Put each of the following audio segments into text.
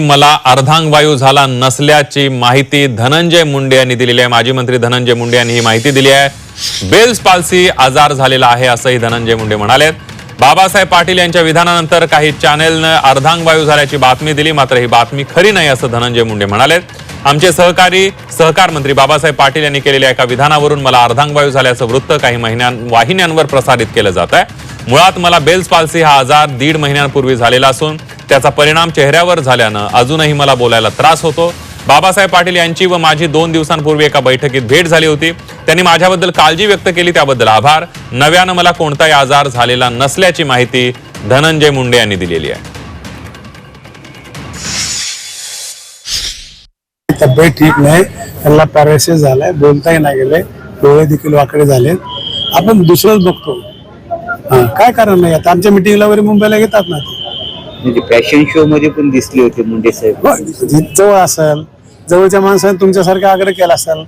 मला अर्धांगवायू झाला नसल्याची माहिती धनंजय मुंडे यांनी दिलेली आहे. माजी मंत्री धनंजय मुंडे यांनी ही माहिती दिली आहे. बेल्स पाल्सी आजार झालेला आहे असंही धनंजय मुंडे म्हणालेत बाबासाहेब पाटील यांच्या विधानानंतर काही चॅनेलनं अर्धांगवायू झाल्याची बातमी दिली मात्र ही बातमी खरी नाही असं धनंजय मुंडे म्हणाले आमचे सहकारी सहकार मंत्री बाबासाहेब पाटील यांनी केलेल्या एका विधानावरून मला अर्धांगवायू झाल्याचं वृत्त काही महिन्यां वाहिन्यांवर प्रसारित केलं जात आहे. मुळात मला बेल्स पाल्सी हा आजार दीड महिन्यांपूर्वी झालेला असून त्याचा परिणाम चेहऱ्यावर झाल्यानं अजूनही मला बोलायला त्रास होतो. बाबासाहेब पाटील यांची व माझी दोन दिवसांपूर्वी एका बैठकीत भेट झाली होती. त्यांनी माझ्याबद्दल काळजी व्यक्त केली त्याबद्दल आभार. नव्यानं मला कोणताही आजार झालेला नसल्याची माहिती धनंजय मुंडे यांनी दिलेली आहे. तब्येत ठीक नाही. त्यांना पॅरालिसिस झालाय. बोलताही नाही गेले. डोळे देखील वाकडे झाले आपण दुसरंच बघतो. काय कारण नाही आता आमच्या मिटिंगला वगैरे मुंबईला घेतात ना ते. म्हणजे फॅशन शो मध्ये पण दिसले होते मुंडे साहेब. जवळ असेल जवळच्या माणसाने तुमच्यासारखा आग्रह केला असेल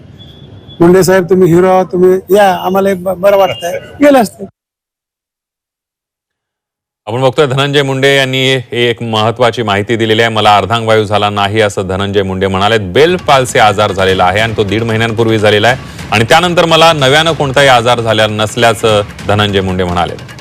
मुंडे साहेब तुम्ही हिरो आहात तुम्ही या आम्हाला एक ब- बरं वाटतंय. गेले असते. आपण बघतोय धनंजय मुंडे यांनी ही एक महत्वाची माहिती दिलेली आहे. मला अर्धांगवायू झाला नाही असं धनंजय मुंडे म्हणाले. बेल पाल्से आजार झालेला आहे आणि तो दीड महिन्यांपूर्वी झालेला आहे. आणि त्यानंतर मला नव्यानं कोणताही आजार झालेला नसल्याचं धनंजय मुंडे म्हणाले.